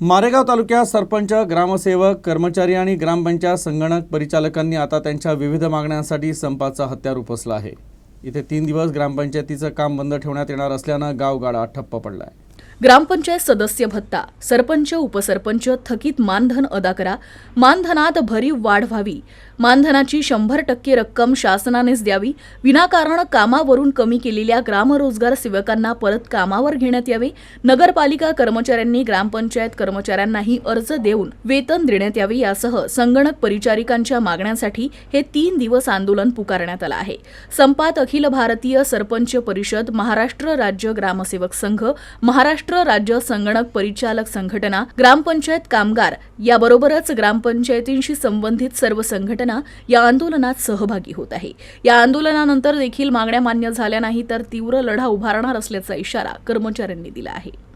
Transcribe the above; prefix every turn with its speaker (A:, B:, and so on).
A: मारेगाव तालुक्यात सरपंच ग्रामसेवक कर्मचारी आणि ग्रामपंचायत संगणक परिचालकांनी आता त्यांच्या विविध मागण्यांसाठी संपाचा हत्यार उपसला आहे. इथे तीन दिवस ग्रामपंचायतीचं काम बंद ठेवण्यात येणार असल्यानं गावगाडा ठप्प पडला आहे
B: ग्रामपंचायत सदस्य भत्ता सरपंच उपसरपंच थकीत मानधन अदा करा मानधनात भरीव वाढ व्हावी मानधनाची शंभर टक्के रक्कम शासनानेच द्यावी. विनाकारण कामावरून कमी केलेल्या ग्रामरोजगार सेवकांना परत कामावर घेण्यात यावे. नगरपालिका कर्मचाऱ्यांनी ग्रामपंचायत कर्मचाऱ्यांनाही अर्ज देऊन वेतन देण्यात यावे यासह संगणक परिचारिकांच्या मागण्यांसाठी हे तीन दिवस आंदोलन पुकारण्यात आलं आहे. संपात अखिल भारतीय सरपंच परिषद महाराष्ट्र राज्य ग्रामसेवक संघ महाराष्ट्र राज्य संगणक परिचालक संघटना ग्रामपंचायत कामगार याबरोबरच ग्रामपंचायतींशी संबंधित सर्व संघटना या आंदोलनात सहभागी होत आहे. या आंदोलनानंतर देखील मागण्या मान्य झाल्या नाही तर तीव्र लढा उभारणार असल्याचा इशारा कर्मचाऱ्यांनी दिला आहे.